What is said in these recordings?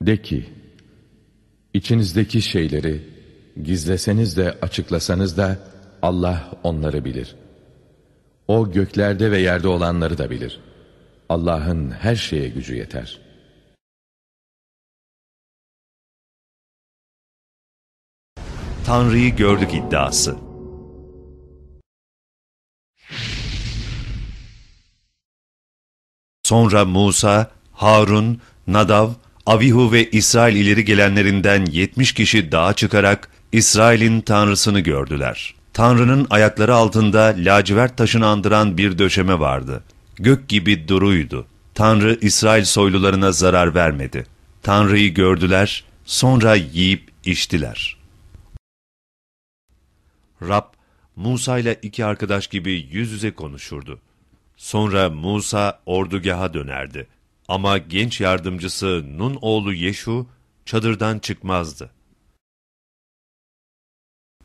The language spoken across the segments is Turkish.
De ki, içinizdeki şeyleri gizleseniz de açıklasanız da Allah onları bilir. O göklerde ve yerde olanları da bilir. Allah'ın her şeye gücü yeter. Tanrı'yı gördük iddiası. Sonra Musa, Harun, Nadav, Avihu ve İsrail ileri gelenlerinden 70 kişi dağa çıkarak İsrail'in tanrısını gördüler. Tanrı'nın ayakları altında lacivert taşını andıran bir döşeme vardı. Gök gibi duruydu. Tanrı İsrail soylularına zarar vermedi. Tanrı'yı gördüler, sonra yiyip içtiler. Rab, Musa ile iki arkadaş gibi yüz yüze konuşurdu. Sonra Musa ordugaha dönerdi. Ama genç yardımcısı Nun oğlu Yeşu çadırdan çıkmazdı.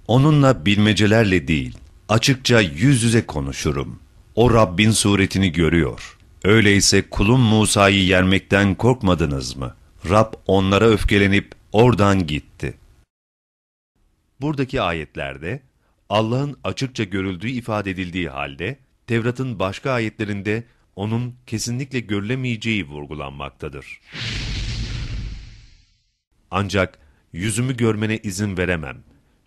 Onunla bilmecelerle değil, açıkça yüz yüze konuşurum. O Rabbin suretini görüyor. Öyleyse kulum Musa'yı yermekten korkmadınız mı? Rab onlara öfkelenip oradan gitti. Buradaki ayetlerde Allah'ın açıkça görüldüğü ifade edildiği halde Tevrat'ın başka ayetlerinde onun kesinlikle görülemeyeceği vurgulanmaktadır. Ancak yüzümü görmene izin veremem.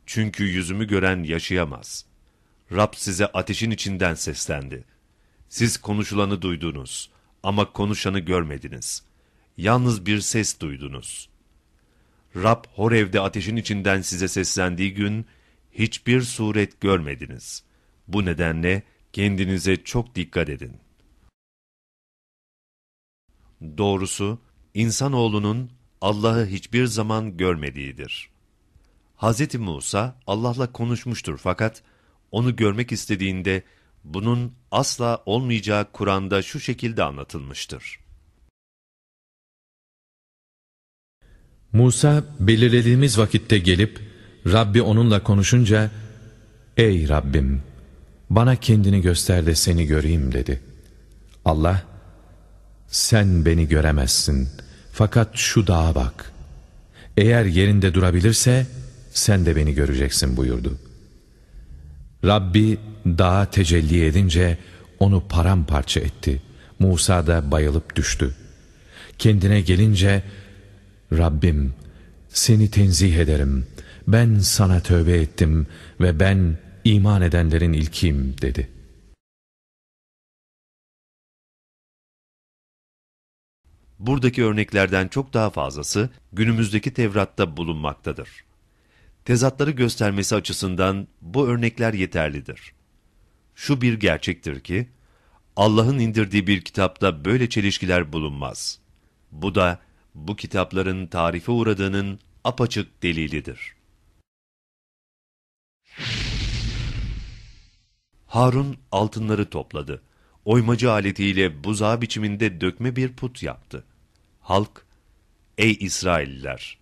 Çünkü yüzümü gören yaşayamaz. Rab size ateşin içinden seslendi. Siz konuşulanı duydunuz ama konuşanı görmediniz. Yalnız bir ses duydunuz. Rab Horev'de ateşin içinden size seslendiği gün hiçbir suret görmediniz. Bu nedenle kendinize çok dikkat edin. Doğrusu, insanoğlunun Allah'ı hiçbir zaman görmediğidir. Hz. Musa Allah'la konuşmuştur fakat onu görmek istediğinde bunun asla olmayacağı Kur'an'da şu şekilde anlatılmıştır. Musa belirlediğimiz vakitte gelip Rabbi onunla konuşunca Ey Rabbim bana kendini göster de seni göreyim dedi. Allah sen beni göremezsin fakat şu dağa bak. Eğer yerinde durabilirse sen de beni göreceksin buyurdu. Rabbi dağa tecelli edince onu paramparça etti. Musa da bayılıp düştü. Kendine gelince Rabbim seni tenzih ederim. Ben sana tövbe ettim ve ben iman edenlerin ilkiyim dedi. Buradaki örneklerden çok daha fazlası günümüzdeki Tevrat'ta bulunmaktadır. Tezatları göstermesi açısından bu örnekler yeterlidir. Şu bir gerçektir ki, Allah'ın indirdiği bir kitapta böyle çelişkiler bulunmaz. Bu da bu kitapların tarife uğradığının apaçık delilidir. Harun altınları topladı. Oymacı aletiyle buzağı biçiminde dökme bir put yaptı. Halk, ''Ey İsrailliler,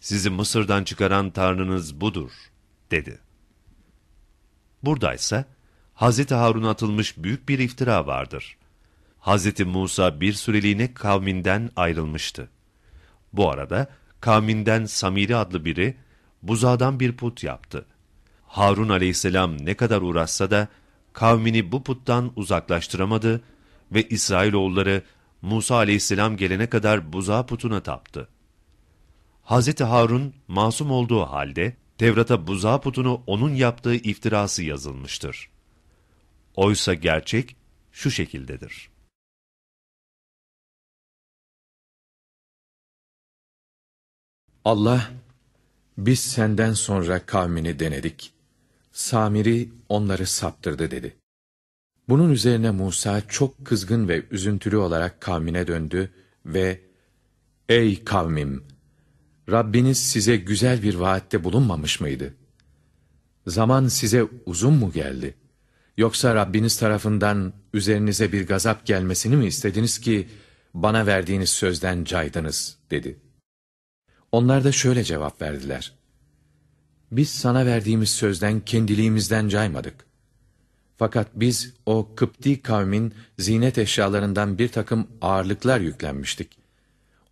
sizi Mısır'dan çıkaran Tanrınız budur.'' dedi. Buradaysa, Hz. Harun'a atılmış büyük bir iftira vardır. Hz. Musa bir süreliğine kavminden ayrılmıştı. Bu arada kavminden Samiri adlı biri buzağdan bir put yaptı. Harun aleyhisselam ne kadar uğraşsa da kavmini bu puttan uzaklaştıramadı ve İsrailoğulları Musa aleyhisselam gelene kadar buzağı putuna taptı. Hz. Harun masum olduğu halde Tevrat'a buzağı putunu onun yaptığı iftirası yazılmıştır. Oysa gerçek şu şekildedir. Allah, biz senden sonra kavmini denedik. Samiri onları saptırdı dedi. Bunun üzerine Musa çok kızgın ve üzüntülü olarak kavmine döndü ve Ey kavmim! Rabbiniz size güzel bir vaatte bulunmamış mıydı? Zaman size uzun mu geldi? Yoksa Rabbiniz tarafından üzerinize bir gazap gelmesini mi istediniz ki bana verdiğiniz sözden caydınız dedi. Onlar da şöyle cevap verdiler. Biz sana verdiğimiz sözden kendiliğimizden caymadık. Fakat biz o Kıpti kavmin zinet eşyalarından bir takım ağırlıklar yüklenmiştik.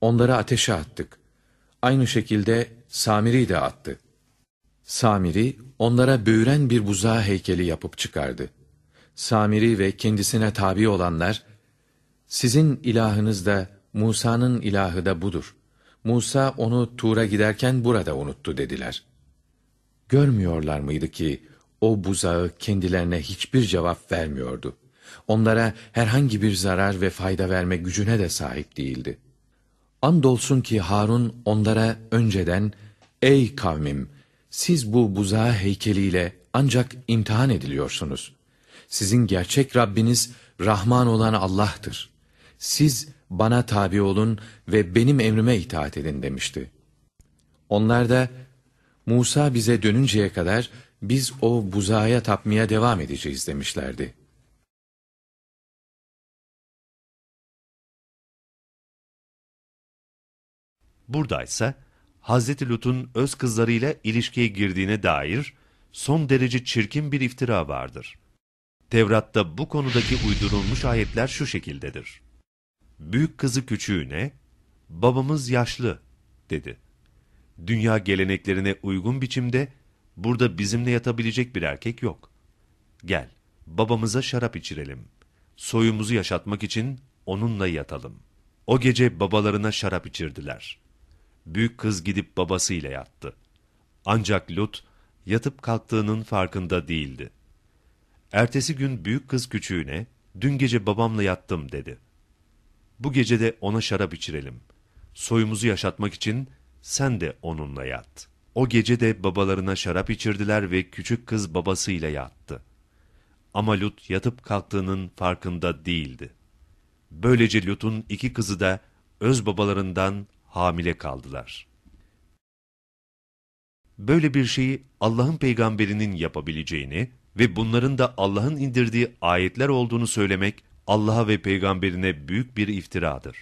Onları ateşe attık. Aynı şekilde Samiri de attı. Samiri onlara böğüren bir buzağı heykeli yapıp çıkardı. Samiri ve kendisine tabi olanlar, sizin ilahınız da Musa'nın ilahı da budur. Musa onu Tur'a giderken burada unuttu dediler. Görmüyorlar mıydı ki o buzağı kendilerine hiçbir cevap vermiyordu. Onlara herhangi bir zarar ve fayda verme gücüne de sahip değildi. Andolsun ki Harun onlara önceden, Ey kavmim! Siz bu buzağı heykeliyle ancak imtihan ediliyorsunuz. Sizin gerçek Rabbiniz Rahman olan Allah'tır. Siz bana tabi olun ve benim emrime itaat edin demişti. Onlar da, Musa bize dönünceye kadar biz o buzağa tapmaya devam edeceğiz demişlerdi. Buradaysa Hazreti Lut'un öz kızlarıyla ilişkiye girdiğine dair son derece çirkin bir iftira vardır. Tevrat'ta bu konudaki uydurulmuş ayetler şu şekildedir. Büyük kızı küçüğüne, babamız yaşlı, dedi. Dünya geleneklerine uygun biçimde, burada bizimle yatabilecek bir erkek yok. Gel, babamıza şarap içirelim. Soyumuzu yaşatmak için onunla yatalım. O gece babalarına şarap içirdiler. Büyük kız gidip babasıyla yattı. Ancak Lut, yatıp kalktığının farkında değildi. Ertesi gün büyük kız küçüğüne, dün gece babamla yattım dedi. Bu gece de ona şarap içirelim. Soyumuzu yaşatmak için sen de onunla yat. O gece de babalarına şarap içirdiler ve küçük kız babasıyla yattı. Ama Lut yatıp kalktığının farkında değildi. Böylece Lut'un iki kızı da öz babalarından hamile kaldılar. Böyle bir şeyi Allah'ın peygamberinin yapabileceğini ve bunların da Allah'ın indirdiği ayetler olduğunu söylemek Allah'a ve peygamberine büyük bir iftiradır.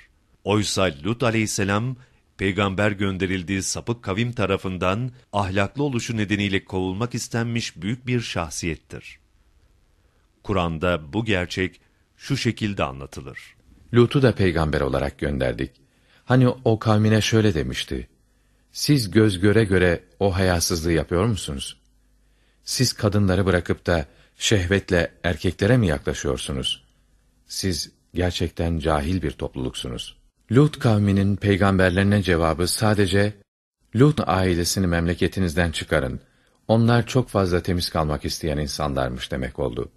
Oysa Lut aleyhisselam peygamber gönderildiği sapık kavim tarafından ahlaklı oluşu nedeniyle kovulmak istenmiş büyük bir şahsiyettir. Kur'an'da bu gerçek şu şekilde anlatılır. Lut'u da peygamber olarak gönderdik. Hani o kavmine şöyle demişti. Siz göz göre göre o hayasızlığı yapıyor musunuz? Siz kadınları bırakıp da şehvetle erkeklere mi yaklaşıyorsunuz? Siz gerçekten cahil bir topluluksunuz. Lut kavminin peygamberlerine cevabı sadece, Lut ailesini memleketinizden çıkarın. Onlar çok fazla temiz kalmak isteyen insanlarmış demek oldu.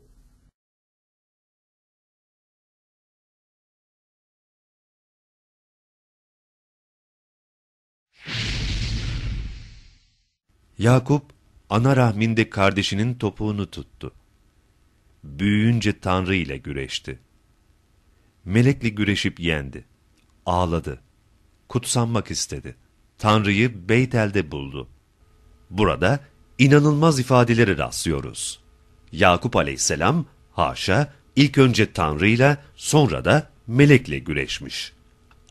Yakup, ana rahminde kardeşinin topuğunu tuttu. Büyüyünce Tanrı ile güreşti. Melekle güreşip yendi. Ağladı. Kutsanmak istedi. Tanrı'yı Beytel'de buldu. Burada inanılmaz ifadeleri rastlıyoruz. Yakup aleyhisselam, haşa, ilk önce Tanrı'yla sonra da melekle güreşmiş.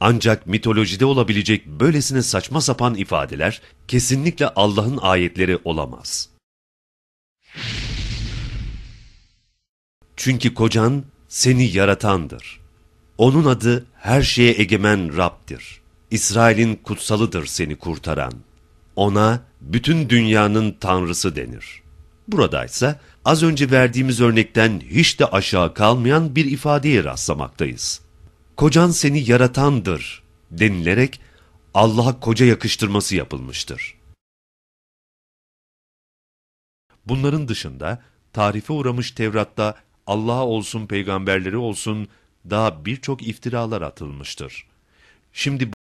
Ancak mitolojide olabilecek böylesine saçma sapan ifadeler kesinlikle Allah'ın ayetleri olamaz. Çünkü kocan seni yaratandır. Onun adı her şeye egemen Rab'dir. İsrail'in kutsalıdır seni kurtaran. Ona bütün dünyanın tanrısı denir. Buradaysa az önce verdiğimiz örnekten hiç de aşağı kalmayan bir ifadeye rastlamaktayız. Kocan seni yaratandır denilerek Allah'a koca yakıştırması yapılmıştır. Bunların dışında tarife uğramış Tevrat'ta Allah'a olsun peygamberleri olsun daha birçok iftiralar atılmıştır. Şimdi